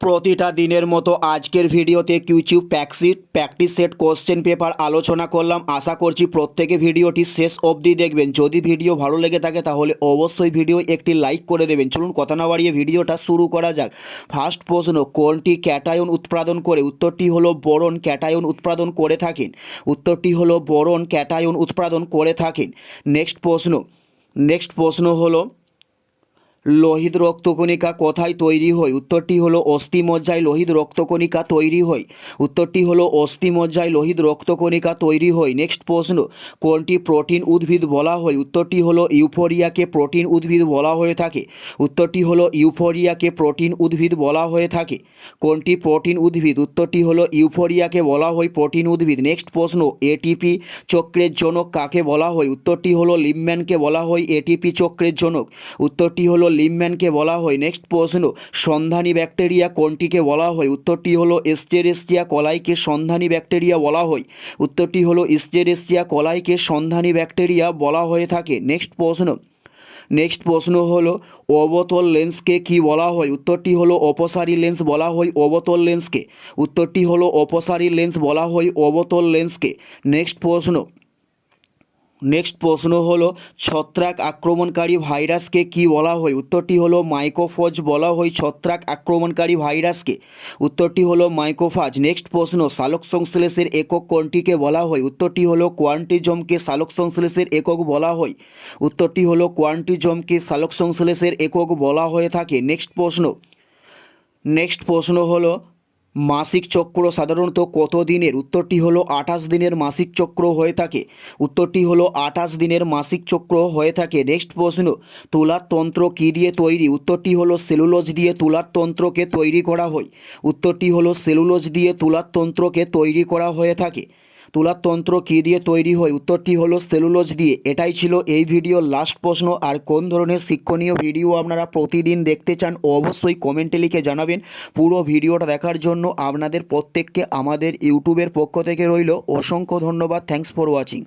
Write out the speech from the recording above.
প্রতিটা দিনের মতো আজকের ভিডিওতে কিউচিউ প্যাকসিট প্র্যাকটিস সেট কোশ্চেন পেপার আলোচনা করলাম। আশা করছি প্রত্যেকে ভিডিওটি শেষ অবধি দেখবেন। যদি ভিডিও ভালো লেগে থাকে তাহলে অবশ্যই ভিডিও একটি লাইক করে দেবেন। চলুন কথা না বাড়িয়ে ভিডিওটা শুরু করা যাক। ফার্স্ট প্রশ্ন, কোনটি ক্যাটায়ন উৎপাদন করে? উত্তরটি হলো, বোরন ক্যাটায়ন উৎপাদন করে থাকেন। উত্তরটি হলো, বোরন ক্যাটায়ন উৎপাদন করে থাকেন। নেক্সট প্রশ্ন নেক্সট প্রশ্ন হলো লোহিত রক্তকণিকা কোথায় তৈরি হয়? উত্তরটি হলো অস্থিমজ্জায় লোহিত রক্তকণিকা তৈরি হয়। উত্তরটি হলো অস্থিমজ্জায় লোহিত রক্তকণিকা তৈরি হয়। নেক্সট প্রশ্ন, কোনটি প্রোটিন উদ্ভিদ বলা হয়? উত্তরটি হলো ইউফোরিয়াকে প্রোটিন উদ্ভিদ বলা হয়ে থাকে। উত্তরটি হলো ইউফোরিয়াকে প্রোটিন উদ্ভিদ বলা হয়ে থাকে। কোনটি প্রোটিন উদ্ভিদ? উত্তরটি হলো ইউফোরিয়াকে বলা হয় প্রোটিন উদ্ভিদ। নেক্সট প্রশ্ন এটিপি চক্রের জনক কাকে বলা হয়? উত্তরটি হলো লিমম্যানকে বলা হয় এটিপি চক্রের জনক। উত্তরটি হলো লিমম্যানকে বলা হয় নেক্সট প্রশ্ন, সন্ধানী ব্যাকটেরিয়া কোনটিকে বলা হয়? উত্তরটি হলো এস্টেরেসিয়া কলাইকে সন্ধানী ব্যাকটেরিয়া বলা হয়। উত্তরটি হলো ইস্টেরেসিয়া কলাইকে সন্ধানী ব্যাকটেরিয়া বলা হয়ে থাকে। নেক্সট প্রশ্ন। নেক্সট প্রশ্ন হলো, অবতল লেন্সকে কি বলা হয়? উত্তরটি হলো, অপসারী লেন্স বলা হয় অবতল লেন্সকে। উত্তরটি হলো, অপসারী লেন্স বলা হয় অবতল লেন্সকে। নেক্সট প্রশ্ন। নেক্সট প্রশ্ন হলো, ছত্রাক আক্রমণকারী ভাইরাসকে কি বলা হয়? উত্তরটি হলো মাইক্রোফজ বলা হয় ছত্রাক আক্রমণকারী ভাইরাসকে। উত্তরটি হলো মাইক্রোফাজ নেক্সট প্রশ্ন, সালোক সংশ্লেষের একক কোনটিকে বলা হয়? উত্তরটি হলো, কোয়ান্টিজমকে সালোক সংশ্লেষের একক বলা হয়। উত্তরটি হলো, কোয়ান্টিজমকে সালোক সংশ্লেষের একক বলা হয়ে থাকে। নেক্সট প্রশ্ন নেক্সট প্রশ্ন হলো মাসিক চক্র সাধারণত কত দিনের? উত্তরটি হলো আঠাশ দিনের মাসিক চক্র হয়ে থাকে। উত্তরটি হলো আঠাশ দিনের মাসিক চক্র হয়ে থাকে। নেক্সট প্রশ্ন, তুলার তন্ত্র কী দিয়ে তৈরি? উত্তরটি হলো সেলুলোজ দিয়ে তুলার তন্ত্রকে তৈরি করা হয়। উত্তরটি হলো সেলুলোজ দিয়ে তুলার তন্ত্রকে তৈরি করা হয়ে থাকে। তুলার তন্ত্র কী দিয়ে তৈরি হয়? উত্তরটি হলো সেলুলোজ দিয়ে। এটাই ছিল এই ভিডিওর লাস্ট প্রশ্ন। আর কোন ধরনের শিক্ষণীয় ভিডিও আপনারা প্রতিদিন দেখতে চান, অবশ্যই কমেন্টে লিখে জানাবেন। পুরো ভিডিওটা দেখার জন্য আপনাদের প্রত্যেককে আমাদের ইউটিউবের পক্ষ থেকে রইল। অসংখ্য ধন্যবাদ। Thanks for watching